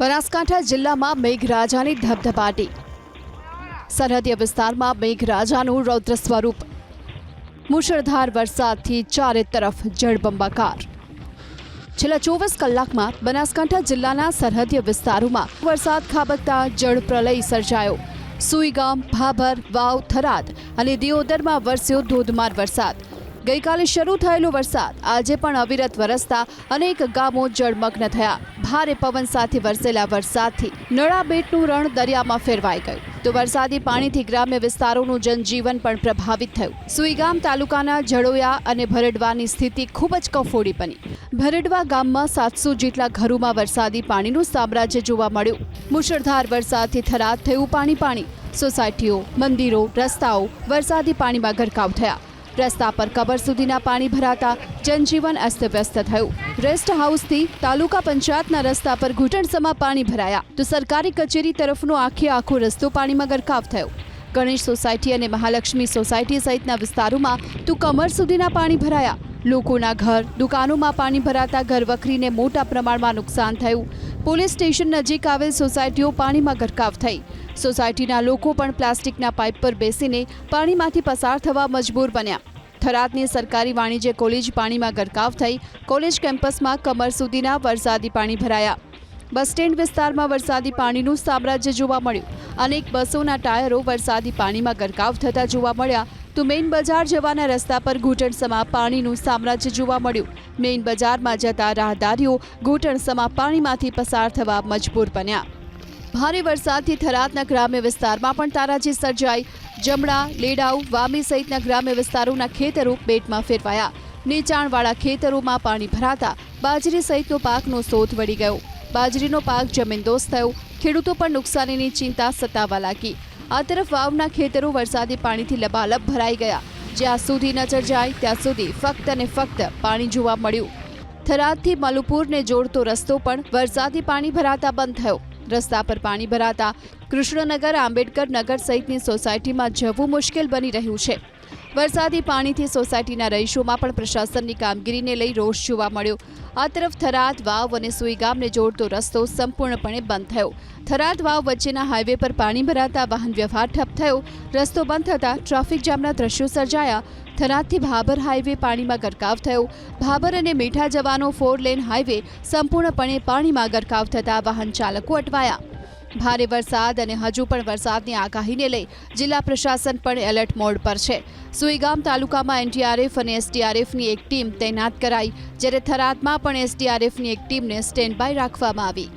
બનાસકાંઠા જિલ્લામાં મેઘરાજાની ધબધબાટી. સરહદીય વિસ્તારમાં મેઘરાજાનું રૌદ્ર સ્વરૂપ. મુશળધાર વરસાદથી ચારે તરફ જળબંબાકાર. છેલ્લા ચોવીસ કલાકમાં બનાસકાંઠા જિલ્લાના સરહદીય વિસ્તારોમાં વરસાદ ખાબકતા જળ પ્રલય સર્જાયો. સુઈગામ, ભાભર, વાવ, થરાદ અને દિયોદરમાં વરસ્યો ધોધમાર વરસાદ. ગઈકાલે શરૂ થયેલો વરસાદ. આજે પણ અવિરત વરસતા અનેક ગામો જળમગ્ન થયા. ભારે પવન સાથે વરસેલા વરસાદથી નળાબેટનું રણ દરિયામાં ફેરવાઈ ગયું. તો વરસાદી પાણીથી ગ્રામ્ય વિસ્તારોનું જનજીવન પણ પ્રભાવિત થયું. સુઈગામ તાલુકાના જડોયા અને ભરડવાની સ્થિતિ ખૂબ જ કફોડી બની. ભરડવા ગામમાં સાતસો જેટલા ઘરોમાં વરસાદી પાણીનું સામ્રાજ્ય જોવા મળ્યું. મુશળધાર વરસાદથી થરાદ થયું પાણી પાણી. સોસાયટીઓ, મંદિરો, રસ્તાઓ વરસાદી પાણીમાં ગરકાવ થયા. રસ્તા પર કબર સુધીના પાણી ભરાતા જનજીવન અસ્તવ્યસ્ત થયું. રેસ્ટ હાઉસથી તાલુકા પંચાયતના રસ્તા પર ઘૂંટણસમાં પાણી ભરાયા. તો સરકારી કચેરી તરફનો આખે આખો રસ્તો પાણીમાં ગરકાવ થયો. ગણેશ સોસાયટી અને મહાલક્ષ્મી સોસાયટી સહિતના વિસ્તારોમાં તો કમર સુધીના પાણી ભરાયા. લોકોના ઘર, દુકાનોમાં પાણી ભરાતા ઘર વખરીને મોટા પ્રમાણમાં નુકસાન થયું. પોલીસ સ્ટેશન નજીક આવેલ સોસાયટીઓ પાણીમાં ગરકાવ થઈ. સોસાયટીના લોકો પણ પ્લાસ્ટિકના પાઇપ પર બેસીને પાણીમાંથી પસાર થવા મજબૂર બન્યા. થરાદની સરકારી વાણિજ્ય કોલેજ પાણીમાં ગરકાવ થઈ, કોલેજ કેમ્પસમાં કમર સુધીના વરસાદી પાણી ભરાયા. બસ સ્ટેન્ડ વિસ્તારમાં વરસાદી પાણીનું સામ્રાજ્ય જોવા મળ્યું. અનેક બસોના ટાયરો વરસાદી પાણીમાં ગરકાવ થતા જોવા મળ્યા. તો મેઇન બજાર જવાના રસ્તા પર ઘૂંટણસમા પાણીનું સામ્રાજ્ય જોવા મળ્યું. મેઇન બજારમાં જતા રાહદારીઓ ઘૂંટણસમા પાણીમાંથી પસાર થવા મજબૂર બન્યા. ભારે વરસાદથી થરાદના ગ્રામ્ય વિસ્તારમાં પણ તારાજી સર્જાઈ. જમણા, લેડાઉ, વામી સહિતના ગ્રામ્ય વિસ્તારોના ખેતરો બેટમાં ફેરવાયા. નીચાણવાળા ખેતરોમાં પાણી ભરાતા બાજરી સહિતનો પાકનો સોથ વળી ગયો. બાજરીનો પાક જમીનદોસ્ત થયો. ખેડૂતો પણ નુકસાનીની ચિંતા સતાવા લાગી. આ તરફ વાવના ખેતરો વરસાદી પાણીથી લબાલબ ભરાઈ ગયા. જ્યાં સુધી નજર જાય, ત્યાં સુધી ફક્ત અને ફક્ત પાણી જોવા મળ્યું. થરાદથી મલુપુરને જોડતો રસ્તો પણ વરસાદી પાણી ભરાતા બંધ થયો. રસ્તા પર પાણી ભરાતા કૃષ્ણનગર આંબેડકર નગર સહિતની સોસાયટીમાં જવું મુશ્કેલ બની રહ્યું છે. વરસાદી પાણીથી સોસાયટીના રહીશોમાં પણ પ્રશાસનની કામગીરીને લઈ રોષ જોવા મળ્યો. આ તરફ થરાદ વાવ અને સુઈગામને જોડતો રસ્તો સંપૂર્ણપણે બંધ થયો. થરાદ વાવ વચ્ચેના હાઈવે પર પાણી ભરાતા વાહન વ્યવહાર ઠપ થયો. રસ્તો બંધ થતાં ટ્રાફિક જામના દ્રશ્યો સર્જાયા. થરાદથી ભાભર હાઈવે પાણીમાં ગરકાવ થયો. ભાભર અને મીઠા જવાનો ફોર લેન હાઈવે સંપૂર્ણપણે પાણીમાં ગરકાવ થતા વાહન ચાલકો અટવાયા. ભારે વરસાદ અને હજુ પણ વરસાદની આગાહીને લઈ જિલ્લા પ્રશાસન પણ એલર્ટ મોડ પર છે. સુઈગામ તાલુકામાં એનડીઆરએફ અને એસડીઆરએફની એક ટીમ તૈનાત કરાઈ, જ્યારે થરાદમાં પણ એસડીઆરએફની એક ટીમને સ્ટેન્ડ બાય રાખવામાં આવી.